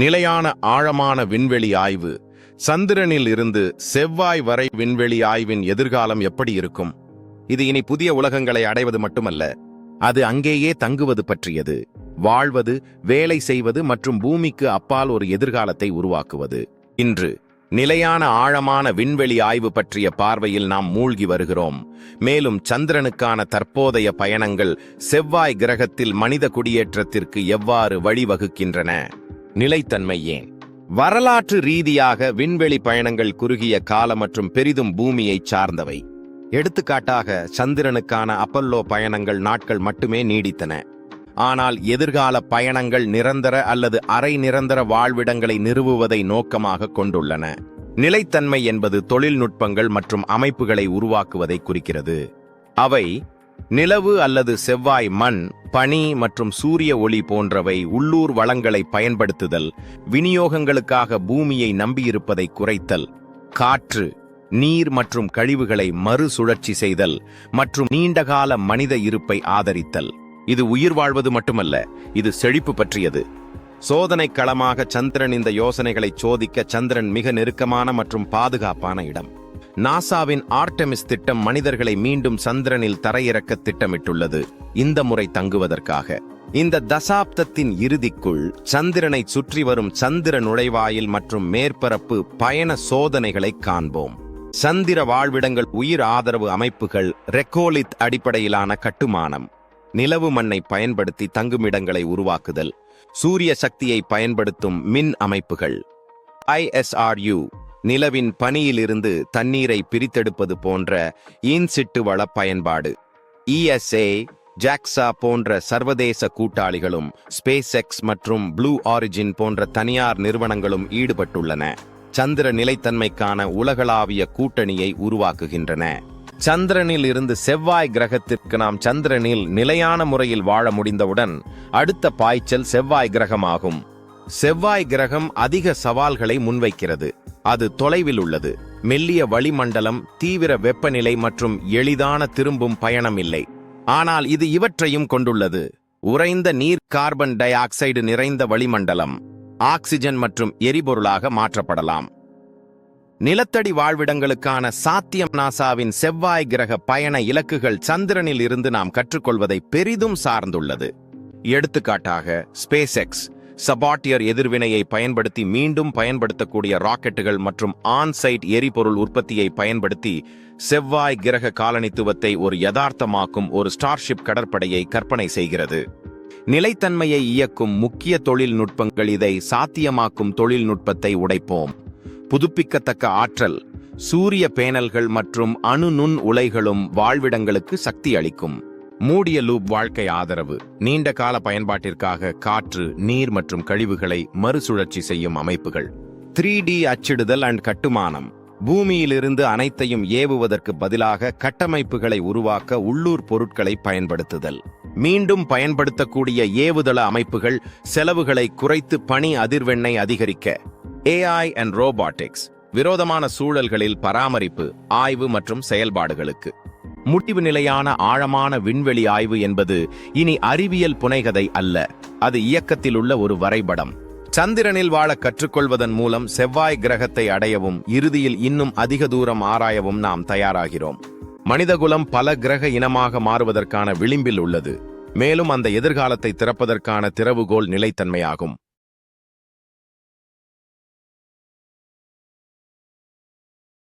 நிலையான ஆழமான விண்வெளி ஆய்வு. சந்திரனில் இருந்து செவ்வாய் வரை விண்வெளி ஆய்வின் எதிர்காலம் எப்படி இருக்கும்? இது இனி புதிய உலகங்களை அடைவது மட்டுமல்ல அது அங்கேயே தங்குவது பற்றியது. வாழ்வது வேலை செய்வது மற்றும் பூமிக்கு அப்பால் ஒரு எதிர்காலத்தை உருவாக்குவது. இன்று நிலையான ஆழமான விண்வெளி ஆய்வு பற்றிய பார்வையில் நாம் மூழ்கி வருகிறோம். மேலும் சந்திரனுக்கான தற்போதைய பயணங்கள் செவ்வாய் கிரகத்தில் மனித குடியேற்றத்திற்கு எவ்வாறு வழிவகுக்கின்றன? நிலைத்தன்மை ஏன்? வரலாற்று ரீதியாக விண்வெளி பயணங்கள் குறுகிய கால மற்றும் பெரிதும் பூமியை சார்ந்தவை. எடுத்துக்காட்டாக சந்திரனுக்கான அப்பல்லோ பயணங்கள் நாட்கள் மட்டுமே நீடித்தன. ஆனால் எதிர்கால பயணங்கள் நிரந்தர அல்லது அரை நிரந்தர வாழ்விடங்களை நிறுவுவதை நோக்கமாக கொண்டுள்ளன. நிலைத்தன்மை என்பது தொழில்நுட்பங்கள் மற்றும் அமைப்புகளை உருவாக்குவதை குறிக்கிறது. அவை நிலவு அல்லது செவ்வாய் மண் பனி மற்றும் சூரிய ஒளி போன்றவை உள்ளூர் வளங்களை பயன்படுத்துதல் விநியோகங்களுக்காக பூமியை நம்பியிருப்பதை குறைத்தல் காற்று நீர் மற்றும் கழிவுகளை மறுசுழற்சி செய்தல் மற்றும் நீண்டகால மனித இருப்பை ஆதரித்தல். இது உயிர் வாழ்வது மட்டுமல்ல இது செழிப்பு பற்றியது. சோதனை களமாக சந்திரன் இந்த யோசனைகளை சோதிக்க சந்திரன் மிக நெருக்கமான மற்றும் பாதுகாப்பான இடம். நாசாவின் ஆர்டெமிஸ் திட்டம் மனிதர்களை மீண்டும் சந்திரனில் தரையிறக்க திட்டமிட்டுள்ளது. இந்த முறை தங்குவதற்காக. இந்த தசாப்தத்தின் இறுதிக்குள் சந்திரனை சுற்றி வரும் சந்திர நுழைவாயில் மற்றும் மேற்பரப்பு பயண சோதனைகளை காண்போம். சந்திர வாழ்விடங்கள் உயிர் ஆதரவு அமைப்புகள் ரெக்கோலித் அடிப்படையிலான கட்டுமானம். நிலவு மண்ணை பயன்படுத்தி தங்குமிடங்களை உருவாக்குதல். சூரிய சக்தியை பயன்படுத்தும் மின் அமைப்புகள். ஐஎஸ்ஆர்யு நிலவின் பனியிலிருந்து தண்ணீரை பிரித்தெடுப்பது போன்ற ஈன்சிட்டு வள பயன்பாடு இஎஸ்ஏ ஜாக்ஸா போன்ற சர்வதேச கூட்டாளிகளும் ஸ்பேஸ் எக்ஸ் மற்றும் ப்ளூ ஆரிஜின் போன்ற தனியார் நிறுவனங்களும் ஈடுபட்டுள்ளன. சந்திர நிலைத்தன்மைக்கான உலகளாவிய கூட்டணியை உருவாக்குகின்றன. சந்திரனில் இருந்து செவ்வாய் கிரகத்திற்கு நாம் சந்திரனில் நிலையான முறையில் வாழ முடிந்தவுடன் அடுத்த பாய்ச்சல் செவ்வாய் கிரகமாகும். செவ்வாய் கிரகம் அதிக சவால்களை முன்வைக்கிறது. அது தொலைவில் உள்ளது. மெல்லிய வளிமண்டலம் தீவிர வெப்பநிலை மற்றும் எளிதான திரும்பும் பயணம் இல்லை ஆனால் இது இவற்றையும் கொண்டுள்ளது. உறைந்த நீர் கார்பன் டை ஆக்சைடு நிறைந்த வளிமண்டலம். ஆக்சிஜன் மற்றும் எரிபொருளாக மாற்றப்படலாம். நிலத்தடி வாழ்விடங்களுக்கான சாத்தியம் நாசாவின் செவ்வாய் கிரக பயண இலக்குகள் சந்திரனில் இருந்து நாம் கற்றுக்கொள்வதை பெரிதும் சார்ந்துள்ளது. எடுத்துக்காட்டாக ஸ்பேஸ் எக்ஸ் சபாட்டியர் எதிர்வினையை பயன்படுத்தி மீண்டும் பயன்படுத்தக்கூடிய ராக்கெட்டுகள் மற்றும் ஆன்சைட் எரிபொருள் உற்பத்தியை பயன்படுத்தி செவ்வாய் கிரக காலனித்துவத்தை ஒரு யதார்த்தமாக்கும் ஒரு ஸ்டார்ஷிப் கடற்படையை கற்பனை செய்கிறது. நிலைத்தன்மையை இயக்கும் முக்கிய தொழில்நுட்பங்கள் இதை சாத்தியமாக்கும் தொழில்நுட்பத்தை உடைப்போம். புதுப்பிக்கத்தக்க ஆற்றல் சூரிய பேனல்கள் மற்றும் அணு நுண் உலைகளும் வாழ்விடங்களுக்கு சக்தி அளிக்கும். மூடிய லூப் வாழ்க்கை ஆதரவு நீண்ட கால பயன்பாட்டிற்காக காற்று நீர் மற்றும் கழிவுகளை மறுசுழற்சி செய்யும் அமைப்புகள். த்ரீ டி அச்சிடுதல் அண்ட் கட்டுமானம். பூமியிலிருந்து அனைத்தையும் ஏவுவதற்கு பதிலாக கட்டமைப்புகளை உருவாக்க உள்ளூர் பொருட்களை பயன்படுத்துதல். மீண்டும் பயன்படுத்தக்கூடிய ஏவுதள அமைப்புகள் செலவுகளை குறைத்து பணி அதிர்வெண்ணை அதிகரிக்க. ஏஐ அண்ட் ரோபாட்டிக்ஸ் விரோதமான சூழல்களில் பராமரிப்பு ஆய்வு மற்றும் செயல்பாடுகளுக்கு. முடிவு நிலையான ஆழமான விண்வெளி ஆய்வு என்பது இனி அறிவியல் புனைகதை அல்ல. அது இயக்கத்தில் உள்ள ஒரு வரைபடம். சந்திரனில் வாழ கற்றுக்கொள்வதன் மூலம் செவ்வாய் கிரகத்தை அடையவும் இறுதியில் இன்னும் அதிக தூரம் ஆராயவும் நாம் தயாராகிறோம். மனிதகுலம் பல கிரக இனமாக மாறுவதற்கான விளிம்பில் உள்ளது. மேலும் அந்த எதிர்காலத்தை திறப்பதற்கான திறவுகோல் நிலைத்தன்மையாகும்.